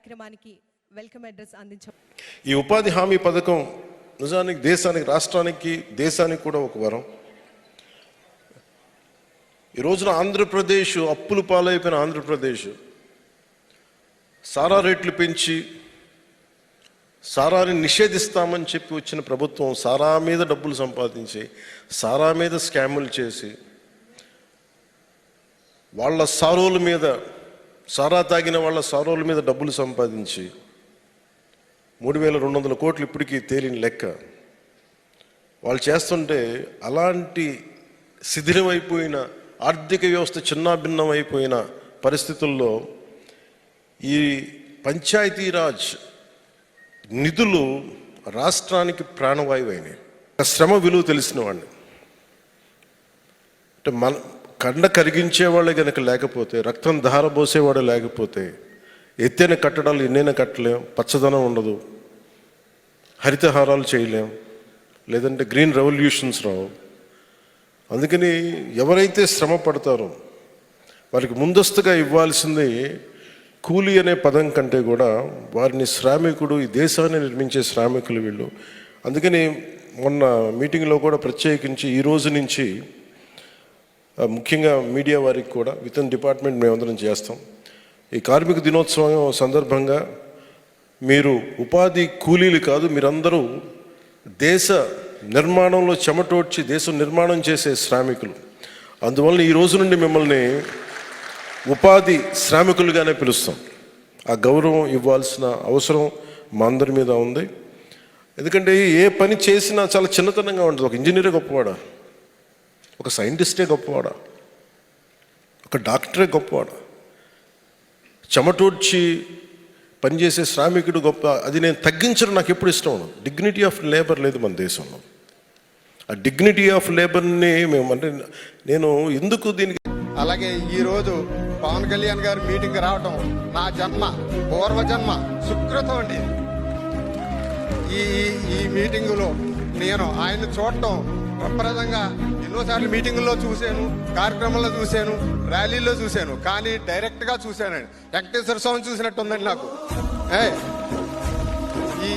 కార్యక్రమానికి welcome address అందించాం ఈ ఉపాధి హామీ పథకం నిజానికి దేశానికి రాష్ట్రానికి దేశానికి కూడా ఒక వరం. ఈ రోజున ఆంధ్రప్రదేశ్ అప్పులు పాలైపోయిన ఆంధ్రప్రదేశ్. సారా రేట్లు పెంచి సారాని నిషేధిస్తామని చెప్పి వచ్చిన ప్రభుత్వం సారా మీద డబ్బులు సంపాదించి సారా మీద స్కాములు చేసి వాళ్ళ సారోల మీద సారా తాగిన వాళ్ళ సారోల మీద డబ్బులు సంపాదించి మూడు వేల రెండు వందల కోట్లు ఇప్పటికీ తేలిన లెక్క. వాళ్ళు చేస్తుంటే అలాంటి శిథిలమైపోయిన ఆర్థిక వ్యవస్థ చిన్నాభిన్నం అయిపోయిన పరిస్థితుల్లో ఈ పంచాయతీరాజ్ నిధులు రాష్ట్రానికి ప్రాణవాయువు అయినాయి శ్రమ విలువ తెలిసిన వాడిని. అంటే మన కండ కరిగించేవాళ్ళే కనుక లేకపోతే రక్తం ధారబోసేవాడు లేకపోతే ఎత్తైన కట్టడాలు ఎన్నైనా కట్టలేం పచ్చదనం ఉండదు హరితహారాలు చేయలేం లేదంటే గ్రీన్ రెవల్యూషన్స్ రావు. అందుకని ఎవరైతే శ్రమ పడతారో వారికి ముందస్తుగా ఇవ్వాల్సింది కూలి అనే పదం కంటే కూడా వారిని శ్రామికుడు ఈ దేశాన్ని నిర్మించే శ్రామికులు వీళ్ళు. అందుకని మొన్న మీటింగ్లో కూడా ప్రత్యేకించి ఈ రోజు నుంచి ముఖ్యంగా మీడియా వారికి కూడా విత్ ఇన్ డిపార్ట్మెంట్ మేమందరం చేస్తాం. ఈ కార్మిక దినోత్సవం సందర్భంగా మీరు ఉపాధి కూలీలు కాదు మీరందరూ దేశ నిర్మాణంలో చెమటోడ్చి దేశం నిర్మాణం చేసే శ్రామికులు. అందువల్ల ఈ రోజు నుండి మిమ్మల్ని ఉపాధి శ్రామికులుగానే పిలుస్తాం. ఆ గౌరవం ఇవ్వాల్సిన అవసరం మా అందరి మీద ఉంది. ఎందుకంటే ఏ పని చేసినా చాలా చిన్నతనంగా ఉంటుంది. ఒక ఇంజనీరే గొప్పవాడా? ఒక సైంటిస్టే గొప్పవాడా? ఒక డాక్టరే గొప్పవాడా? చెమటూడ్చి పనిచేసే శ్రామికుడు గొప్ప అది నేను తగ్గించడం నాకు ఎప్పుడు ఇష్టం ఉండదు. డిగ్నిటీ ఆఫ్ లేబర్ లేదు మన దేశంలో. ఆ డిగ్నిటీ ఆఫ్ లేబర్ని మేము అంటే నేను ఎందుకు దీనికి అలాగే ఈరోజు పవన్ కళ్యాణ్ గారు మీటింగ్ రావటం నా జన్మ పూర్వజన్మ సుకృతం అండి. ఈ ఈ మీటింగులో నేను ఆయన చూడటం ప్రప్రదంగా ఎన్నోసార్లు మీటింగుల్లో చూశాను కార్యక్రమంలో చూశాను ర్యాలీలో చూశాను కానీ డైరెక్ట్గా చూశానండి. వెంకటేశ్వర స్వామి చూసినట్టు ఉందండి నాకు. ఈ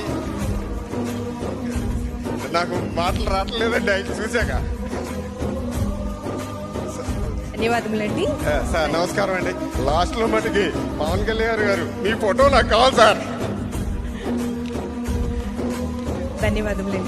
నాకు మాటలు రావట్లేదండి ఆయన చూశాక. ధన్యవాదములండి సార్ నమస్కారం అండి. లాస్ట్లో మటుకి పవన్ కళ్యాణ్ గారు మీ ఫోటో నాకు కావాలి సార్. ధన్యవాదములండి